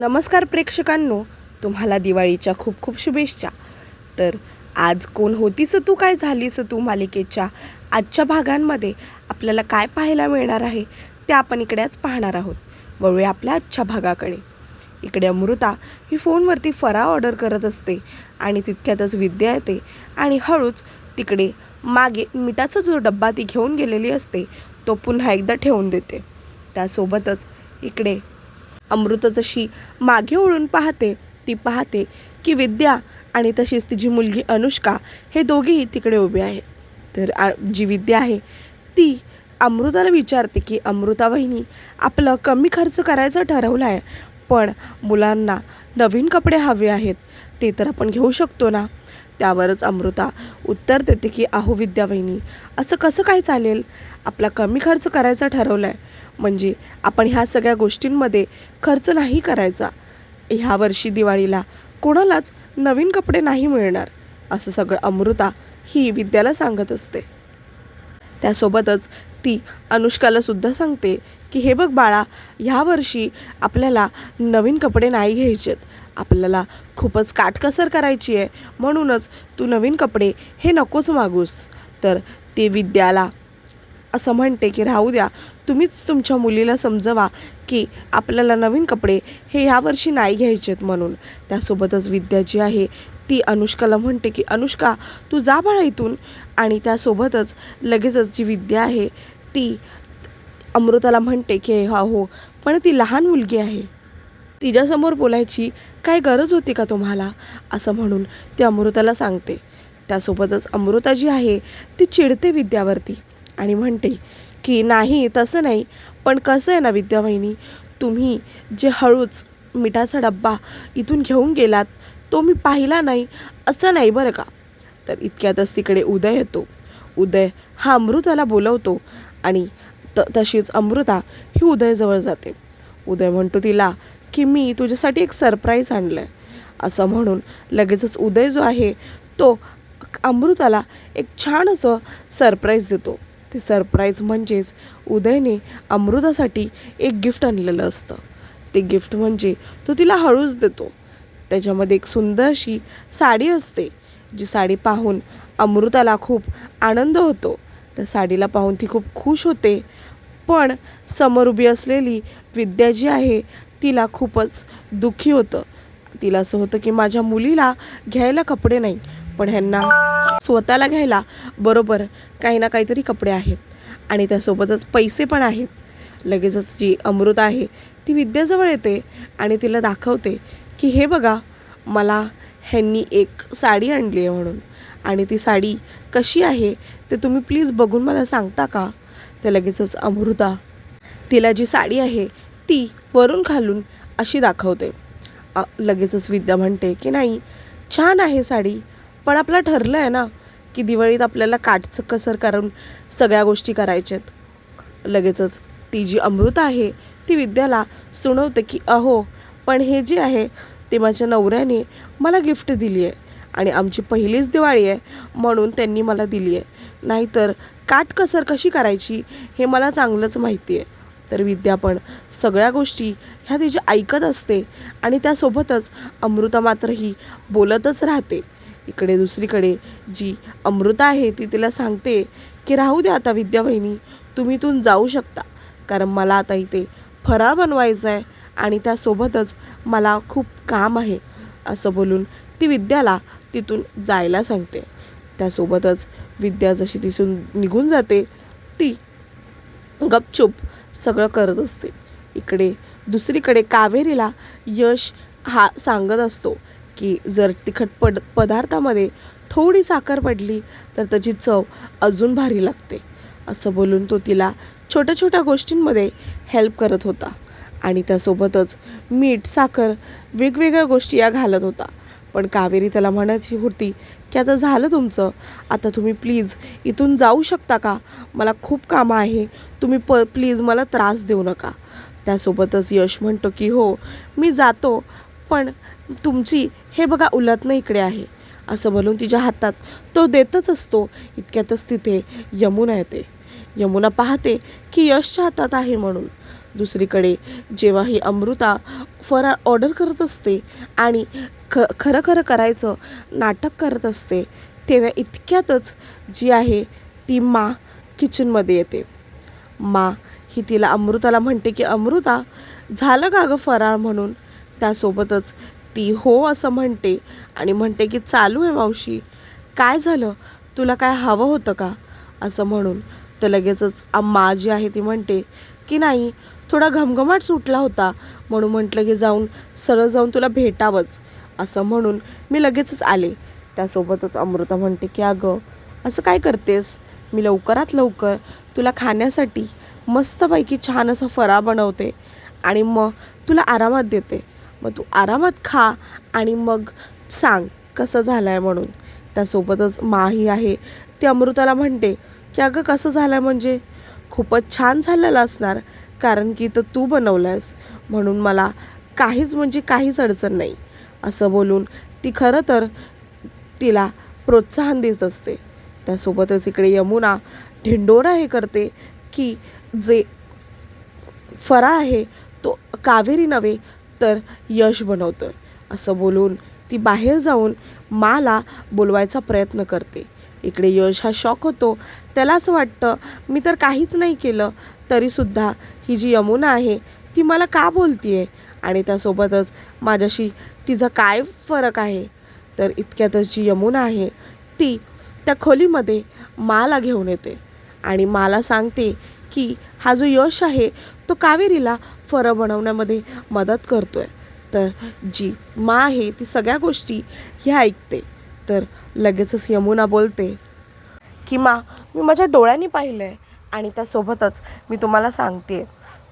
नमस्कार प्रेक्षकांनो तुम्हाला दिवाळीच्या खूप खूप शुभेच्छा. तर आज कोण होतीस तू काय झालीस तू मालिकेच्या आजच्या भागांमध्ये? आपल्याला काय पाहायला मिळणार आहे ते आपण इकडे आज पाहणार आहोत. वळूया आपल्या आजच्या भागाकडे. इकडे अमृता ही फोनवरती फराळ ऑर्डर करत असते आणि तितक्यातच विद्या येते आणि हळूच तिकडे मागे मिठाचा जो डब्बा ती घेऊन गेलेली असते तो पुन्हा एकदा ठेवून देते. त्यासोबतच इकडे अमृता जशी मागे ओळून पाहते ती पाहते की विद्या आणि तशीच तिची मुलगी अनुष्का हे दोघेही तिकडे उभे आहेत. तर आ जी विद्या आहे ती अमृताला विचारते की अमृता वहिनी आपलं कमी खर्च करायचं ठरवलं आहे पण मुलांना नवीन कपडे हवे आहेत ते तर आपण घेऊ शकतो ना? त्यावरच अमृता उत्तर देते की अहो विद्या वहिनी असं कसं काय चालेल? आपला कमी खर्च करायचा ठरवला आहे म्हणजे आपण ह्या सगळ्या गोष्टींमध्ये खर्च नाही करायचा. ह्या वर्षी दिवाळीला कोणालाच नवीन कपडे नाही मिळणार असं सगळं अमृता ही विद्याला सांगत असते. त्यासोबतच ती अनुष्काला सुद्धा सांगते की हे बघ बाळा ह्या वर्षी आपल्याला नवीन कपडे नाही घ्यायचेत. आपल्याला खूपच काटकसर करायची आहे. म्हणूनच तू नवीन कपडे हे नकोच मागूस. तर ती विद्याला असं म्हणते की राहू द्या तुम्हीच तुमच्या मुलीला समजवा की आपल्याला नवीन कपडे हे ह्यावर्षी नाही घ्यायचेत म्हणून. त्यासोबतच विद्या जी आहे ती अनुष्काला म्हणते की अनुष्का तू जा बाळा इथून. आणि त्यासोबतच लगेचच जी विद्या आहे ती अमृताला म्हणते की हा हो पण ती लहान मुलगी आहे. तिच्यासमोर बोलायची काय गरज होती का तुम्हाला? असं म्हणून ती अमृताला सांगते. त्यासोबतच अमृता जी आहे ती चिडते विद्यावरती आणि म्हणते की नाही तसं नाही. पण कसं आहे ना विद्यावाहिनी तुम्ही जे हळूच मिठाचा डब्बा इथून घेऊन गेलात तो मी पाहिला नाही असं नाही बरं का? तर इतक्यातच तिकडे उदय येतो. उदय हा अमृताला बोलवतो आणि त तशीच अमृता ही उदयजवळ जाते. उदय म्हणतो तिला की मी तुझ्यासाठी एक सरप्राईज आणलं आहे असं म्हणून लगेचच उदय जो आहे तो अमृताला एक छान असं सरप्राईज देतो. ते सरप्राईज म्हणजेच उदयने अमृतासाठी एक गिफ्ट आणलेलं असतं. ते गिफ्ट म्हणजे तो तिला हळूच देतो. त्याच्यामध्ये एक सुंदरशी साडी असते जी साडी पाहून अमृताला खूप आनंद होतो. त्या साडीला पाहून ती खूप खुश होते. पण समोर उभी असलेली विद्या जी आहे तिला खूपच दुःखी होतं. तिला असं होतं की माझ्या मुलीला घ्यायला कपडे नाही पण ह्यांना स्वतःला घ्यायला बरोबर काही ना काहीतरी कपडे आहेत. आणि त्यासोबतच पैसे पण आहेत. लगेचच जी अमृत आहे ती विद्याजवळ येते आणि तिला दाखवते की हे बघा मला ह्यांनी एक साडी आणली आहे म्हणून. आणि ती साडी कशी आहे ते तुम्ही प्लीज बघून मला सांगता का? ते लगेचच अमृता तिला जी साडी आहे ती वरून खालून अशी दाखवते. लगेचच विद्या म्हणते की नाही छान आहे साडी. पण आपलं ठरलं आहे ना की दिवाळीत आपल्याला काटचं कसर करून सगळ्या गोष्टी करायच्यात लगेचच ती जी अमृत आहे ती विद्याला सुणवते की अहो पण हे जे आहे ते माझ्या नवऱ्याने मला गिफ्ट दिली आहे आणि आमची पहिलीच दिवाळी आहे म्हणून त्यांनी मला दिली आहे नाहीतर काटकसर कशी करायची हे मला चांगलंच माहिती आहे तर विद्या पण सगळ्या गोष्टी ह्या तिची ऐकत असते आणि त्यासोबतच अमृता मात्र ही बोलतच राहते. इकडे दुसरीकडे जी अमृता आहे ती तिला सांगते की राहू द्या आता विद्या बहिणी तुम्ही इथून जाऊ शकता. कारण मला आता इथे फराळ बनवायचा आहे आणि त्यासोबतच मला खूप काम आहे. असं बोलून ती विद्याला तिथून जायला सांगते. त्यासोबतच विद्या जशी तिथून निघून जाते ती गपचूप सगळं करत असते. इकडे दुसरीकडे कावेरीला यश हा सांगत असतो की जर तिखट पड पदार्थामध्ये थोडी साखर पडली तर त्याची चव अजून भारी लागते. असं बोलून तो तिला छोट्या छोट्या गोष्टींमध्ये हेल्प करत होता. आणि त्यासोबतच मीठ साखर वेगवेगळ्या गोष्टी या घालत होता. पण कावेरी त्याला म्हणायची होती की आता झालं तुमचं. आता तुम्ही प्लीज इथून जाऊ शकता का? मला खूप कामं आहे. तुम्ही प प्लीज मला त्रास देऊ नका. त्यासोबतच यश म्हणतो की हो मी जातो. पण तुमची हे बघा उलटणं इकडे आहे. असं बोलून तिच्या हातात तो देतच असतो. इतक्यातच तिथे यमुना येते. यमुना पाहते की यशच्या हातात आहे म्हणून. दुसरीकडे जेव्हा ही अमृता फराळ ऑर्डर करत असते आणि ख खरं खरं करायचं नाटक करत असते तेव्हा इतक्यातच जी आहे ती मा किचनमध्ये येते. मा ही तिला अमृताला म्हणते की अमृता झालं का गं फराळ म्हणून? त्यासोबतच ती हो असं म्हणते आणि म्हणते की चालू आहे मावशी. काय झालं? तुला काय हवं होतं का? असं म्हणून तर लगेचच अम्मा जी आहे ती म्हणते की नाही थोडा घमघमाट सुटला होता. म्हणून म्हटलं की जाऊन सरळ जाऊन तुला भेटावंच. असं म्हणून मी लगेचच आले. त्यासोबतच अमृता म्हणते की अगं असं काय करतेस? मी लवकरात लवकर तुला खाण्यासाठी मस्तपैकी छान असा फरा बनवते आणि मग तुला आरामात देते. मग तू आरामात खा आणि मग सांग कसं झालं आहे म्हणून. त्यासोबतच माही आहे. ती अमृताला म्हणते की अगं कसं झालं आहे म्हणजे? खूपच छान झालेलं असणार कारण की तर तू बनवलं आहेस म्हणून मला काहीच म्हणजे काहीच अडचण नाही. असं बोलून ती खरं तर तिला प्रोत्साहन देत असते. त्यासोबतच इकडे यमुना ढिंडोरा हे करते की जे फराळ आहे तो कावेरी नव्हे तर यश बनवतोय. असं बोलून ती बाहेर जाऊन माला बोलवायचा प्रयत्न करते. इकडे यश हा शॉक होतो. त्याला असं वाटतं मी तर काहीच नाही केलं तरीसुद्धा ही जी यमुना आहे ती मला का बोलतीये? आणि त्यासोबतच माझ्याशी तिचा काय फरक आहे? तर इतक्यातच जी यमुना आहे ती त्या खोलीमध्ये माला घेऊन येते. आणि माला सांगते की हा जो यश आहे तो कावेरीला फरं बनवण्यामध्ये मदत करतोय. तर जी मा आहे ती सगळ्या गोष्टी ह्या ऐकते. तर लगेचच यमुना बोलते की मा मी माझ्या डोळ्यांनी पाहिलं आहे आणि त्यासोबतच मी तुम्हाला सांगते.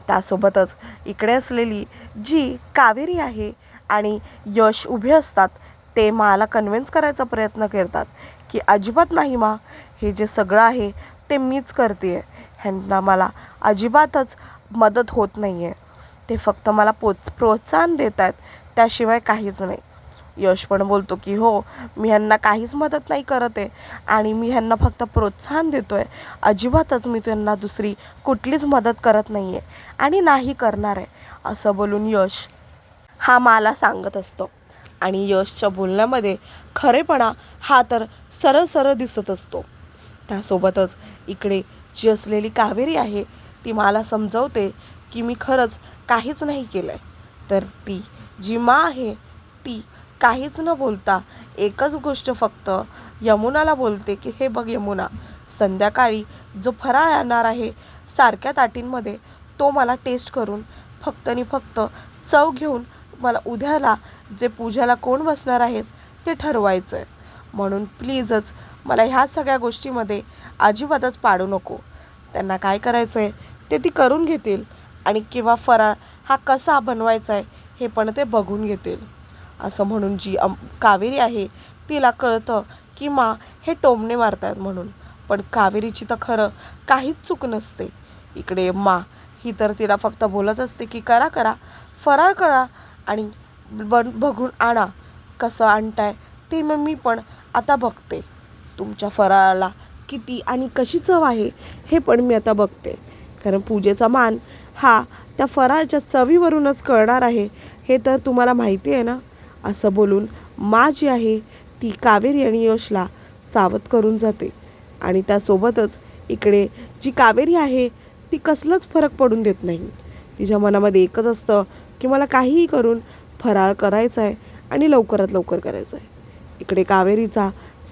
त्यासोबतच इकडे असलेली जी कावेरी आहे आणि यश उभे असतात ते माला कन्व्हिन्स करायचा प्रयत्न करतात की अजिबात नाही मा हे जे सगळं आहे ते मीच करते आहे ह्यांना मला अजिबातच मदत होत नाही आहे ते फक्त मला पोच प्रोत्साहन देत आहेत त्याशिवाय काहीच नाही. यश पण बोलतो की हो मी ह्यांना काहीच मदत नाही करत आहे आणि मी ह्यांना फक्त प्रोत्साहन देतो आहे अजिबातच मी त्यांना दुसरी कुठलीच मदत करत नाही आहे आणि नाही करणार आहे. असं बोलून यश हा मला सांगत असतो. आणि यशच्या बोलण्यामध्ये खरेपणा हा तर सरळ सरळ दिसत असतो. त्यासोबतच इकडे जी असलेली कावेरी आहे ती मला समजवते की मी खरंच काहीच नाही केलं आहे तर ती जी मा आहे ती काहीच न बोलता एकच गोष्ट फक्त यमुनाला बोलते की हे बघ यमुना संध्याकाळी जो फराळ येणार आहे सारख्या ताटींमध्ये तो मला टेस्ट करून फक्त आणि फक्त चव घेऊन मला उद्याला जे पूजाला कोण बसणार आहेत ते ठरवायचं आहे म्हणून प्लीजच मला ह्या सगळ्या गोष्टीमध्ये अजिबातच पाडू नको. त्यांना काय करायचं आहे ते ती करून घेतील. आणि किंवा फराळ हा कसा बनवायचा आहे हे पण ते बघून घेतील. असं म्हणून जी अम कावेरी आहे तिला कळतं की मा हे टोमणे मारतायत म्हणून. पण कावेरीची तर खरं काहीच चूक नसते. इकडे मा ही तर तिला फक्त बोलत असते की करा करा. फराळ करा आणि बन बघून आणा. कसं आणताय ते मग मी पण आता बघते. तुमच्या फराळाला किती आणि कशी चव आहे हे पण मी आता बघते. कारण पूजेचा मान हा त्या फराळच्या चवीवरूनच कळणार आहे हे तर तुम्हाला माहिती आहे ना. असं बोलून मा जी आहे ती कावेरी आणि यशला सावध करून जाते. आणि त्यासोबतच इकडे जी कावेरी आहे ती कसलंच फरक पडून देत नाही. तिच्या मनामध्ये एकच असतं की मला काहीही करून फराळ करायचा आहे आणि लवकरात लवकर करायचं आहे. इकडे कावेरीचा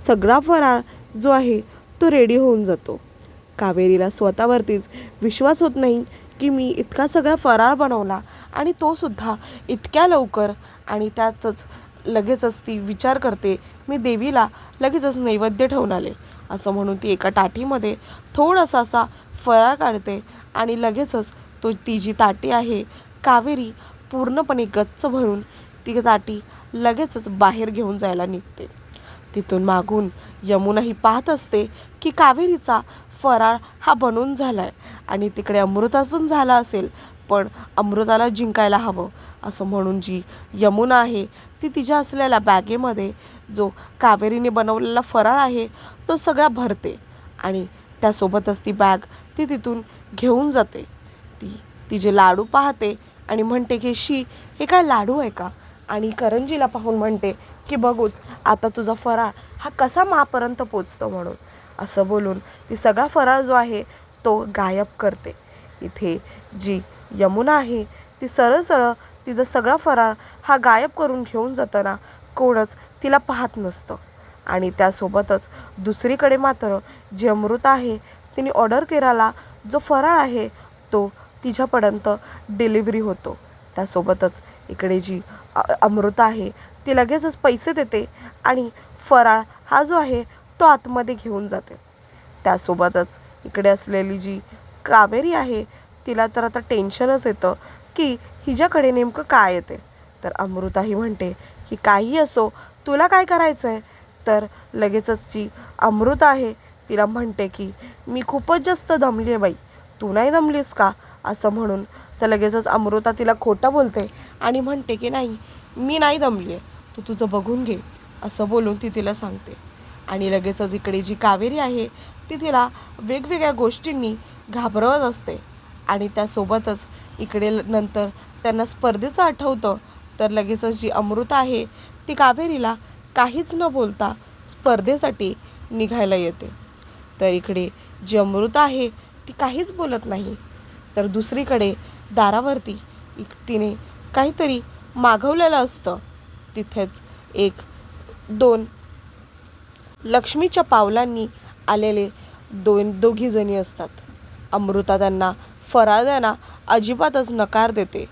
सगळा फराळ जो आहे तो रेडी होऊन जातो. कावेरीला स्वतःवरतीच विश्वास होत नाही की मी इतका सगळा फराळ बनवला आणि तो सुद्धा इतक्या लवकर आणि त्यातच लगेचच ती विचार करते मी देवीला लगेचच नैवेद्य ठेवून आले. असं म्हणून ती एका ताटीमध्ये थोडासा असा फराळ काढते आणि लगेचच तो ती जी ताटी आहे कावेरी पूर्णपणे गच्च भरून ती ताटी लगेचच बाहेर घेऊन जायला निघते. तिथून मागून यमुनाही पाहत असते की कावेरीचा फराळ हा बनून झाला आहे आणि तिकडे अमृता पण झाला असेल पण अमृताला जिंकायला हवं असं म्हणून जी यमुना आहे ती तिच्या असलेल्या बॅगेमध्ये जो कावेरीने बनवलेला फराळ आहे तो सगळा भरते आणि त्यासोबतच ती बॅग ती तिथून घेऊन जाते. ती तिचे लाडू पाहते आणि म्हणते की शी हे काय लाडू आहे का? आणि करंजीला पाहून म्हणते की बघूच. आता तुझा फराळ हा कसा मापर्यंत पोचतो म्हणून. असं बोलून ती सगळा फराळ जो आहे तो गायब करते. इथे जी यमुना आहे ती सरळ सरळ तिचा सगळा फराळ हा गायब करून घेऊन जाताना कोणच तिला पाहत नसतं. आणि त्यासोबतच दुसरीकडे मात्र जी अमृत आहे तिने ऑर्डर केलेला जो फराळ आहे तो तिच्यापर्यंत डिलिव्हरी होतो. त्यासोबतच इकडे जी अमृत आहे ती लगेचच पैसे देते आणि फराळ हा जो आहे तो आतमध्ये घेऊन जाते. त्यासोबतच इकडे असलेली जी कावेरी आहे तिला तर आता टेन्शनच येतं की हिच्याकडे नेमकं काय येते. तर अमृताही म्हणते की काही असो तुला काय करायचं आहे तर लगेचच जी अमृता आहे तिला म्हणते की मी खूपच जास्त दमली आहे बाई. तू नाही दमलीस का? असं म्हणून तर लगेचच अमृता तिला खोटं बोलते आणि म्हणते की नाही मी नाही दमली आहे तू तुझं बघून घे असं बोलून ती तिला सांगते. आणि लगेचच इकडे जी कावेरी आहे ती तिला वेगवेगळ्या गोष्टींनी घाबरवत असते. आणि त्यासोबतच इकडे नंतर त्यांना स्पर्धेचं आठवतं. तर लगेचच जी अमृता आहे ती कावेरीला काहीच न बोलता स्पर्धेसाठी निघायला येते. तर इकडे जी अमृता आहे ती काहीच बोलत नाही. तर दुसरीकडे दारावरती इक तिने काहीतरी मागवलेलं असतं. तिथेच एक दोन लक्ष्मीच्या पावलांनी आलेले दोन दोघीजणी असतात. अमृता त्यांना फराळ त्यांना अजिबातच नकार देते.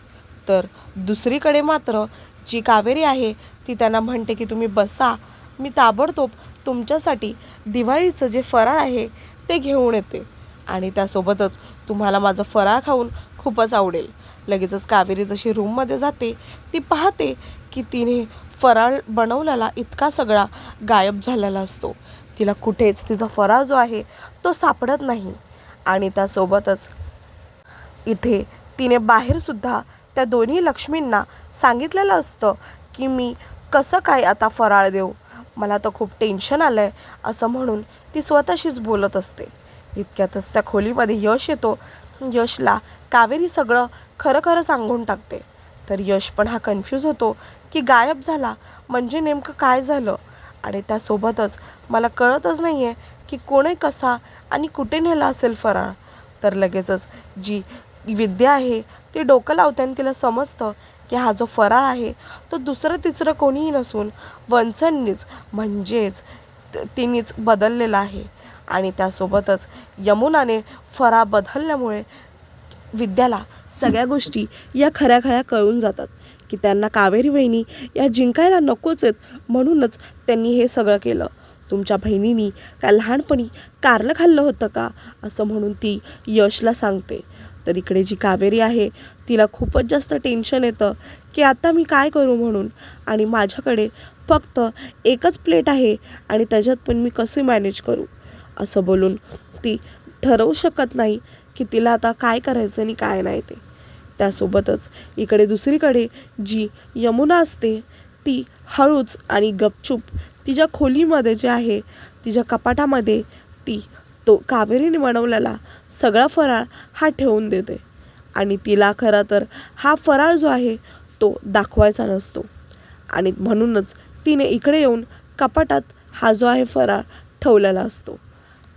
तर दुसरीकडे मात्र जी कावेरी आहे ती त्यांना म्हणते की तुम्ही बसा मी ताबडतोब तुमच्यासाठी दिवाळीचं जे फराळ आहे ते घेऊन येते. आणि त्यासोबतच तुम्हाला माझं फराळ खाऊन खूपच आवडेल. लगेचच कावेरी जशी रूममध्ये जाते ती पाहते की तिने फराळ बनवलेला इतका सगळा गायब झालेला असतो. तिला कुठेच तिचा फराळ जो आहे तो सापडत नाही. आणि त्यासोबतच इथे तिने बाहेरसुद्धा त्या दोन्ही लक्ष्मींना सांगितलेलं असतं की मी कसं काय आता फराळ देऊ? मला तर खूप टेन्शन आलं आहे असं म्हणून ती स्वतःशीच बोलत असते. इतक्यातच त्या खोलीमध्ये यश येतो. यशला कावेरी सगळं खरं खरं सांगून टाकते. तर यश पण हा कन्फ्यूज होतो की गायब झाला म्हणजे नेमकं काय झालं? आणि त्यासोबतच मला कळतच नाही आहे की कोणी कसा आणि कुठे नेला असेल फराळ? तर लगेचच जी विद्या आहे ती डोकं लावते आणि तिला समजतं की हा जो फराळ आहे तो दुसरं तिसरं कोणीही नसून वंचननीच म्हणजेच त- तिनेच बदललेला आहे. आणि त्यासोबतच यमुनाने फराळ बदलल्यामुळे विद्याला सगळ्या गोष्टी या खऱ्या खऱ्या कळून जातात की त्यांना कावेरी बहिणी या जिंकायला नकोच आहेत म्हणूनच त्यांनी हे सगळं केलं. तुमच्या बहिणीनी काय लहानपणी कारलं खाल्लं होतं का? असं म्हणून ती यशला सांगते. तर इकडे जी कावेरी आहे तिला खूपच जास्त टेन्शन येतं की आता मी काय करू म्हणून? आणि माझ्याकडे फक्त एकच प्लेट आहे आणि त्याच्यात पण मी कसं मॅनेज करू? असं बोलून ती ठरवू शकत नाही. की तिला आता काय करायचं आणि काय नाही ते. त्यासोबतच इकडे दुसरीकडे जी यमुना असते ती हळूच आणि गपचूप तिच्या खोलीमध्ये जे आहे तिच्या कपाटामध्ये ती तो कावेरीने बनवलेला सगळा फराळ हा ठेवून देते. आणि तिला खरा तर हा फराळ जो आहे तो दाखवायचा नसतो. आणि म्हणूनच तिने इकडे येऊन कपाटात हा जो आहे फराळ ठेवलेला असतो.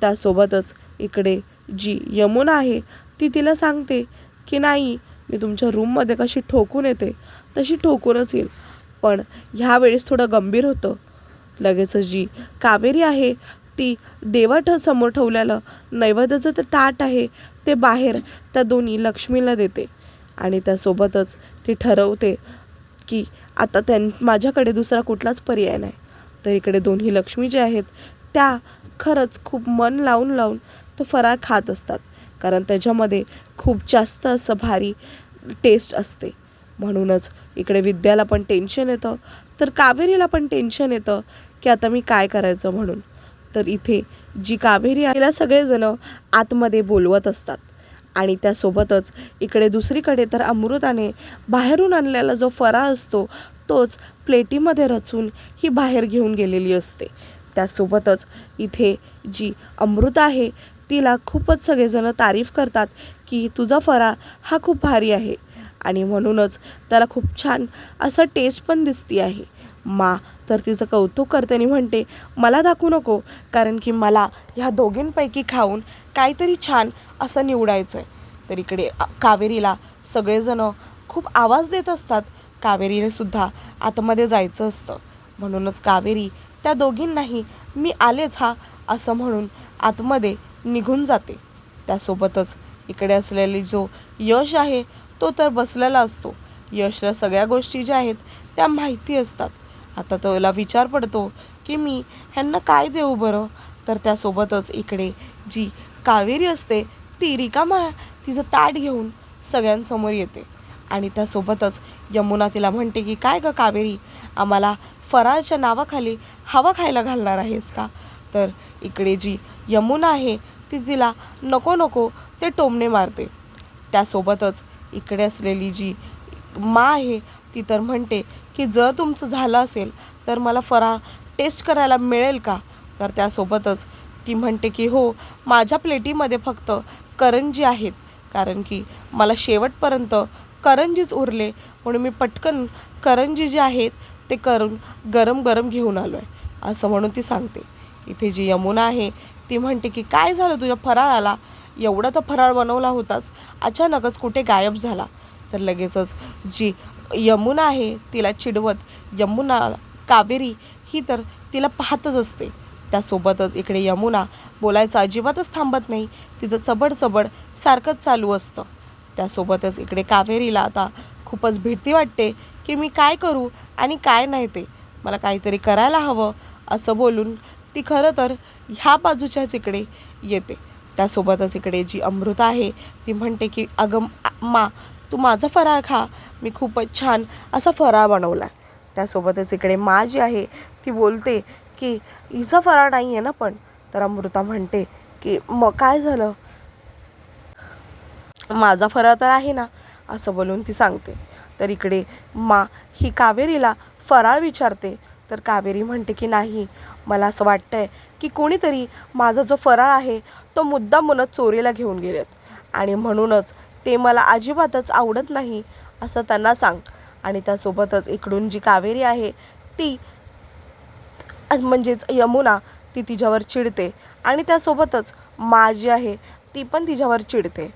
त्यासोबतच इकडे जी यमुना आहे ती तिला सांगते की नाही मी तुमच्या रूममध्ये कशी ठोकून येते तशी ठोकूनच येईल. पण ह्यावेळेस थोडं गंभीर होतं. लगेचच जी कावेरी आहे ती देवाठ समोर ठेवलेलं नैवेद्याचं ते ताट आहे ते बाहेर त्या दोन्ही लक्ष्मीला देते. आणि त्यासोबतच ती ठरवते की आता त्यां माझ्याकडे दुसरा कुठलाच पर्याय नाही. तर इकडे दोन्ही लक्ष्मी ज्या आहेत त्या खरंच खूप मन लावून लावून तो फराळ खात असतात कारण त्याच्यामध्ये खूप जास्त असं भारी टेस्ट असते. म्हणूनच इकडे विद्याला पण टेन्शन येतं. तर कावेरीला पण टेन्शन येतं की आता मी काय करायचं म्हणून. तर इथे जी कावेरी आहे तिला सगळेजण आतमध्ये बोलवत असतात. आणि त्यासोबतच इकडे दुसरीकडे तर अमृताने बाहेरून आणलेला जो फराळ असतो तोच प्लेटीमध्ये रचून ही बाहेर घेऊन गेलेली असते. त्यासोबतच इथे जी अमृता आहे तिला खूपच सगळेजण तारीफ करतात की तुझा फराळ हा खूप भारी आहे. आणि म्हणूनच त्याला खूप छान असं टेस्ट पण दिसती आहे. मा तर तिचं कौतुक करते आणि म्हणते मला दाखवू नको कारण की मला ह्या दोघींपैकी खाऊन काहीतरी छान असं निवडायचं आहे तर इकडे कावेरीला सगळेजणं खूप आवाज देत असतात. कावेरीने सुद्धा आतमध्ये जायचं असतं. म्हणूनच कावेरी त्या दोघींनाही मी आलेच हा असं म्हणून आतमध्ये निघून जाते. त्यासोबतच इकडे असलेली जो यश आहे तो तर बसलेला असतो. यशला सगळ्या गोष्टी ज्या आहेत त्या माहिती असतात. आता त्याला विचार पडतो की मी ह्यांना काय देऊ बरं? तर त्यासोबतच इकडे जी कावेरी असते ती रिकामा तिचं ताट घेऊन सगळ्यांसमोर येते. आणि त्यासोबतच यमुना तिला म्हणते की काय ग कावेरी? आम्हाला फराळच्या नावाखाली हवा खायला घालणार आहेस का? तर इकडे जी यमुना आहे ती तिला नको नको ते टोमणे मारते. त्यासोबतच इकडे असलेली जी मा आहे ती तर म्हणते की जर तुमचं झालं असेल तर मला फराळ टेस्ट करायला मिळेल का? तर त्यासोबतच ती म्हणते की हो माझ्या प्लेटीमध्ये फक्त करंजी आहेत कारण की मला शेवटपर्यंत करंजीच उरले म्हणून मी पटकन करंजी जे आहेत ते करून गरम गरम घेऊन आलो आहे असं म्हणून ती सांगते. इथे जी यमुना आहे ती म्हणते की काय झालं तुझ्या फराळाला? एवढा तर फराळ बनवला होतास. अचानकच कुठे गायब झाला? तर लगेचच जी यमुना आहे तिला चिडवत. यमुना कावेरी ही तर तिला पाहतच असते. त्यासोबतच इकडे यमुना बोलायचं अजिबातच थांबत नाही. तिचं चबड चबड सारखंच चालू असतं. त्यासोबतच इकडे कावेरीला आता खूपच भीती वाटते की मी काय करू आणि काय नाही ते? मला काहीतरी करायला हवं. असं बोलून ती खरं तर ह्या बाजूच्याच इकडे येते. त्यासोबतच इकडे जी अमृता आहे ती म्हणते की अगं मा तू माझा फराळ खा. मी खूपच छान असा फराळ बनवला आहे त्यासोबतच इकडे मा जी आहे ती बोलते की हिचा फराळ नाही आहे ना पण. तर अमृता म्हणते की मग काय झालं? माझा फराळ तर आहे ना असं बोलून ती सांगते. तर इकडे मा ही कावेरीला फराळ विचारते. तर कावेरी म्हणते की नाही मला असं वाटतंय की कोणीतरी माझा जो फराळ आहे तो मुद्दामून चोरीला घेऊन गेलेत. आणि म्हणूनच ते मला अजिबातच आवडत नाही असं त्यांना सांग. आणि त्यासोबतच इकडून जी कावेरी आहे ती म्हणजेच यमुना ती तिच्यावर चिडते. आणि त्यासोबतच मा जी आहे ती पण तिच्यावर चिडते.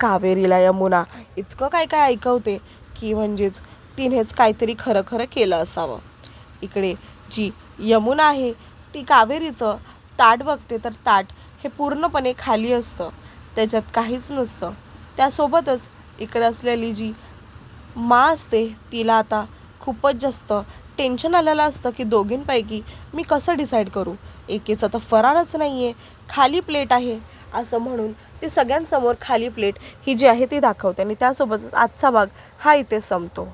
कावेरीला यमुना इतकं काय काय ऐकवते की म्हणजेच तिनेच काहीतरी खरं खरं केलं असावं. इकडे जी यमुना आहे ती कावेरीचं ताट बघते तर ताट हे पूर्णपणे खाली असतं. त्याच्यात काहीच नसतं. त्यासोबतच इकडे असलेली जी मा असते तिला आता खूपच जास्त टेन्शन आलेलं असतं की दोघींपैकी मी कसं डिसाईड करू? एकेचा तर फराळच नाही आहे खाली प्लेट आहे असं म्हणून ती सगळ्यांसमोर खाली प्लेट ही जी आहे ती दाखवते आणि त्यासोबतच आजचा भाग हा इथे संपतो.